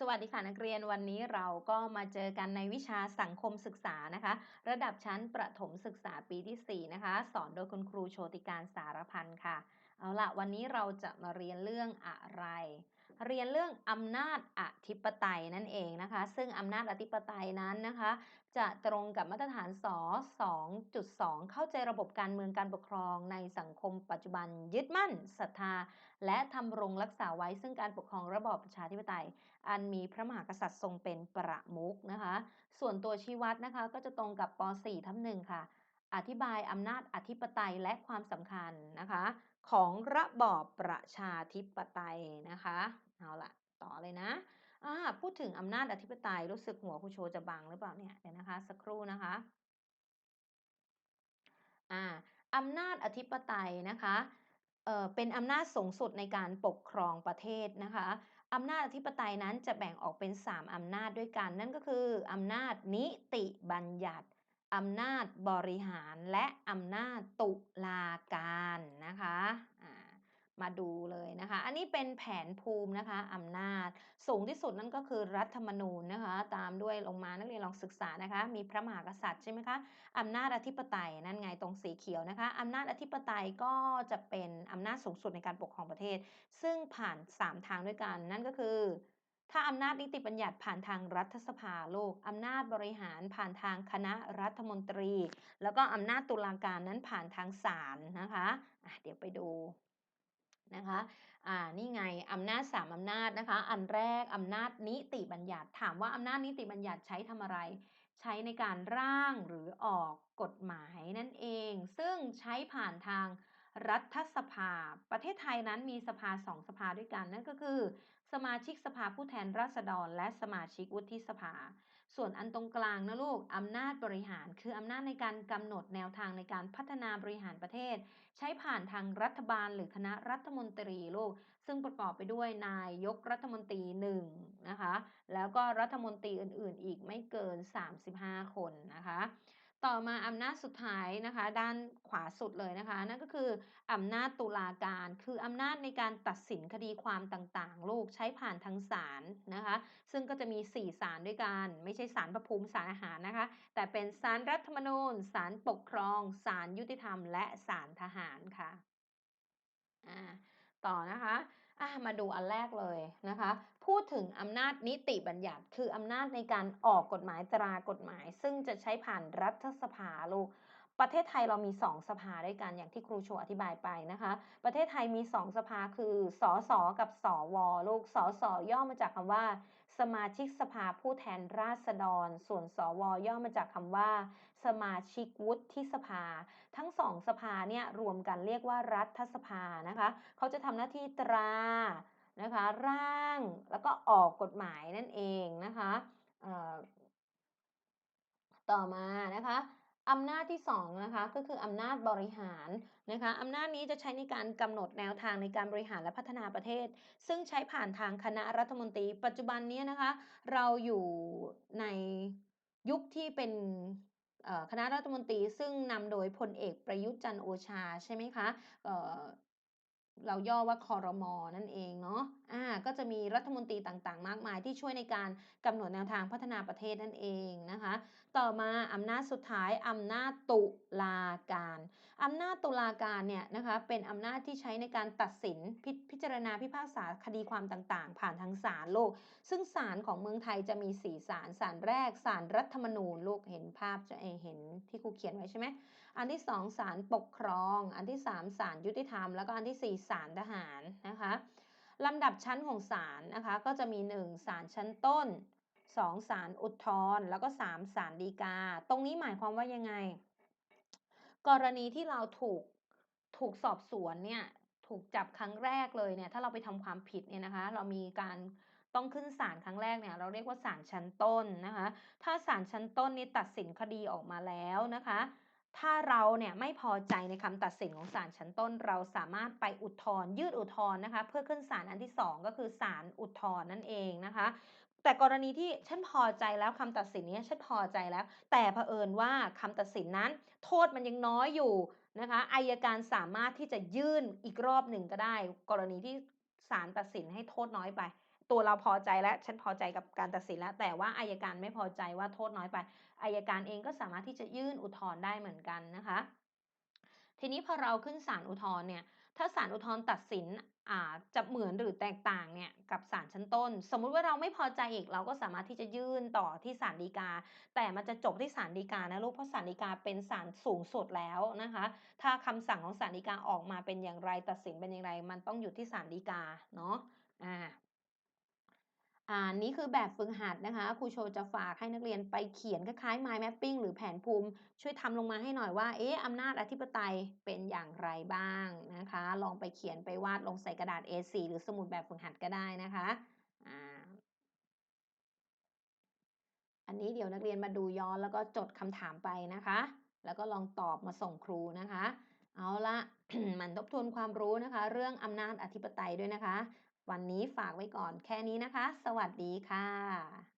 สวัสดีค่ะนักเรียนวันนี้เราก็มาเจอกันในวิชาสังคมศึกษานะคะ ระดับชั้นประถมศึกษาปีที่ 4 นะคะ สอนโดยคุณครูโชติการสารพันค่ะ เอาละวันนี้เราจะมาเรียนเรื่องอะไร เรียนเรื่องอำนาจอธิปไตยนั่นเองนะคะ ซึ่งอำนาจอธิปไตยนั้นนะคะ จะตรงกับมาตรฐานส2.2 เข้าใจระบบการเมืองการปกครองในสังคมปัจจุบันยึดมั่นศรัทธา และทำรงรักษาไว้ซึ่งการปกครองระบอบประชาธิปไตย อันมีพระมหากษัตริย์ทรงเป็นประมุขนะคะ ส่วนตัวชี้วัดนะคะก็จะตรงกับป .4 ทับหนึ่งค่ะอธิบายอำนาจอธิปไตยและความสำคัญนะคะ ของระบอบประชาธิปไตยนะคะ เอาละต่อเลยนะอ่าพูดถึงอำนาจอธิปไตยรู้สึกหัวครูโชจะบังหรือเปล่าเนี่ยเดี๋ยวนะคะ สักครู่นะคะอ่าอำนาจอธิปไตยนะคะเอ่อเป็นอำนาจสูงสุดในการปกครองประเทศนะคะอำนาจอธิปไตยนั้นจะแบ่งออกเป็น 3 อำนาจด้วยกัน นั่นก็คืออำนาจนิติบัญญัติอำนาจบริหารและอำนาจตุลาการนะคะ มาดูเลยนะคะ อันนี้เป็นแผนภูมินะคะอำนาจ สูงที่สุดนั่นก็คือรัฐธรรมนูญนะคะ ตามด้วยลงมานักเรียนลองศึกษานะคะ มีพระมหากษัตริย์ใช่ไหมคะอำนาจอธิปไตยนั่นไงตรงสีเขียวนะคะอำนาจอธิปไตยก็จะเป็นอำนาจสูงสุดในการปกครองประเทศ ซึ่งผ่าน 3 ทางด้วยกันนั่นก็คือถ้าอำนาจนิติบัญญัติผ่านทางรัฐสภาโลก อำนาจบริหารผ่านทางคณะรัฐมนตรี แล้วก็อำนาจตุลาการนั้นผ่านทางศาลนะคะะเดี๋ยวไปดู นะคะ อ่า นี่ไงอำนาจสามอำนาจนะคะ อันแรกอำนาจนิติบัญญัติ ถามว่าอำนาจนิติบัญญัติใช้ทำอะไร ใช้ในการร่างหรือออกกฎหมายนั่นเอง ซึ่งใช้ผ่านทางรัฐสภา ประเทศไทยนั้นมีสภาสองสภาด้วยกัน นั่นก็คือ สมาชิกสภาผู้แทนราษฎร และสมาชิกวุฒิสภา ส่วนอันตรงกลางนะลูกอำนาจบริหาร คืออำนาจในการกำหนดแนวทางในการพัฒนาบริหารประเทศ ใช้ผ่านทางรัฐบาลหรือคณะรัฐมนตรีลูก ซึ่งประกอบไปด้วยนายกรัฐมนตรีหนึ่งนะคะ แล้วก็รัฐมนตรีอื่นๆ อีกไม่เกิน 35 คนนะคะ ต่อมาอำนาจสุดท้ายนะคะ ด้านขวาสุดเลยนะคะ นั่นก็คืออำนาจตุลาการ คืออำนาจในการตัดสินคดีความต่างๆ ลูกใช้ผ่านทางศาลนะคะ ซึ่งก็จะมี 4 ศาลด้วยกัน ไม่ใช่ศาลพระภูมิศาลอาหารนะคะ แต่เป็นศาลรรัฐธรรมนูญศาลปกครองศาลยุติธรรม และศาลทหารค่ะอ่า ต่อนะคะอะมาดูอันแรกเลยนะคะ พูดถึงอำนาจนิติบัญญัติ คืออำนาจในการออกกฎหมายตรากฎหมาย ซึ่งจะใช้ผ่านรัฐสภาลูกประเทศไทยเรามี 2 สภาด้วยกันอย่างที่ครูโชอธิบายไปนะคะ ประเทศไทยมี 2 สภาคือสสกับสวลูกสสย่อมาจากคำว่า สมาชิกสภาผู้แทนราษฎร ส่วนสวย่อมาจากคำว่า สมาชิกวุฒิสภา ทั้งสองสภาเนี่ยรวมกันเรียกว่ารัฐสภานะคะ เขาจะทำหน้าที่ตรานะคะ ร่างแล้วก็ออกกฎหมายนั่นเองนะคะต่อมานะคะ อำนาจที่2นะคะก็คืออำนาจบริหารนะคะอำนาจนี้จะใช้ในการกำหนดแนวทางในการบริหารและพัฒนาประเทศ ซึ่งใช้ผ่านทางคณะรัฐมนตรี ปัจจุบันนี้นะคะเราอยู่ในยุคที่เป็นคณะรัฐมนตรีซึ่งนำโดยพลเอกประยุทธ์จันโอชาใช่ไหมคะ เราย่อว่าคอรมอนั่นเองเนาะอ่าก็จะมีรัฐมนตรีต่างๆ มากมายที่ช่วยในการกำหนดแนวทางพัฒนาประเทศนั่นเองนะคะ ต่อมาอำนาจสุดท้ายอำนาจตุลาการอำนาจตุลาการเนี่ยนะคะเป็นอำนาจที่ใช้ในการตัดสินพพิจารณาพิพากษาคดีความต่างๆ ผ่านทางศาลโลก ซึ่งศาลของเมืองไทยจะมี4ศาลศาลแรกศาลรัฐธรรมนูญลูกเห็นภาพจะเห็นที่ครูเขียนไว้ใช่ไหมอันที่สองศาลปกครอง อันที่สามศาลยุติธรรมแล้วก็อันที่สี่ศาลทหารนะคะลำดับชั้นของศาลนะคะก็จะมี 1 ศาลชั้นต้น 2 ศาลอุทธรณ์แล้วก็ 3 ศาลฎีกา ตรงนี้หมายความว่ายังไง กรณีที่เราถูกถูกสอบสวนเนี่ยถูกจับครั้งแรกเลยเนี่ยถ้าเราไปทำความผิดเนี่ยนะคะ เรามีการต้องขึ้นศาลครั้งแรกเนี่ยเราเรียกว่าศาลชั้นต้นนะคะ ถ้าศาลชั้นต้นนี้ตัดสินคดีออกมาแล้วนะคะ ถ้าเราเนี่ยไม่พอใจในคำตัดสินของศาลชั้นต้น เราสามารถไปอุทธรณ์ยืดอุทธรณ์นะคะ เพื่อขึ้นศาลอันที่ 2 ก็คือศาลอุทธรณ์นั่นเองนะคะ แต่กรณีที่ฉันพอใจแล้วคำตัดสินนี้ฉันพอใจแล้ว แต่เผอิญว่าคำตัดสินนั้น โทษมันยังน้อยอยู่นะคะอายการสามารถที่จะยื่นอีกรอบหนึ่งก็ได้ กรณีที่ศาลตัดสินให้โทษน้อยไป ตัวเราพอใจแล้วฉันพอใจกับการตัดสินแล้ว แต่ว่าอัยการไม่พอใจว่าโทษน้อยไปอัยการเองก็สามารถที่จะยื่นอุทธรณ์ได้เหมือนกันนะคะ ทีนี้พอเราขึ้นศาลอุทธรณ์เนี่ย ถ้าศาลอุทธรณ์ตัดสินอาจะเหมือนหรือแตกต่างเนี่ยกับศาลชั้นต้น สมมุติว่าเราไม่พอใจอีกเราก็สามารถที่จะยื่นต่อที่ศาลฎีกา แต่มันจะจบที่ศาลฎีกานะลูกเพราะศาลฎีกาเป็นศาลสูงสุดแล้วนะคะ ถ้าคำสั่งของศาลฎีกาออกมาเป็นอย่างไรตัดสินเป็นอย่างไร มันต้องอยู่ที่ศาลฎีกาเนาะอา อ่านี่คือแบบฝึกหัดนะคะครูโชจะฝากให้นักเรียนไปเขียนคล้ายๆ mind mapping หรือแผนภูมิ ช่วยทำลงมาให้หน่อยว่า เอ๊ะอำนาจอธิปไตยเป็นอย่างไรบ้างนะคะ ลองไปเขียนไปวาดลงใส่กระดาษ A4 หรือสมุดแบบฝึกหัดก็ได้นะคะอ่าอันนี้เดี๋ยวนักเรียนมาดูย้อนแล้วก็จดคำถามไปนะคะ แล้วก็ลองตอบมาส่งครูนะคะ เอาละหมั่นทบทวนความรู้นะคะ เรื่องอำนาจอธิปไตยด้วยนะคะ วันนี้ฝากไว้ก่อนแค่นี้นะคะ สวัสดีค่ะ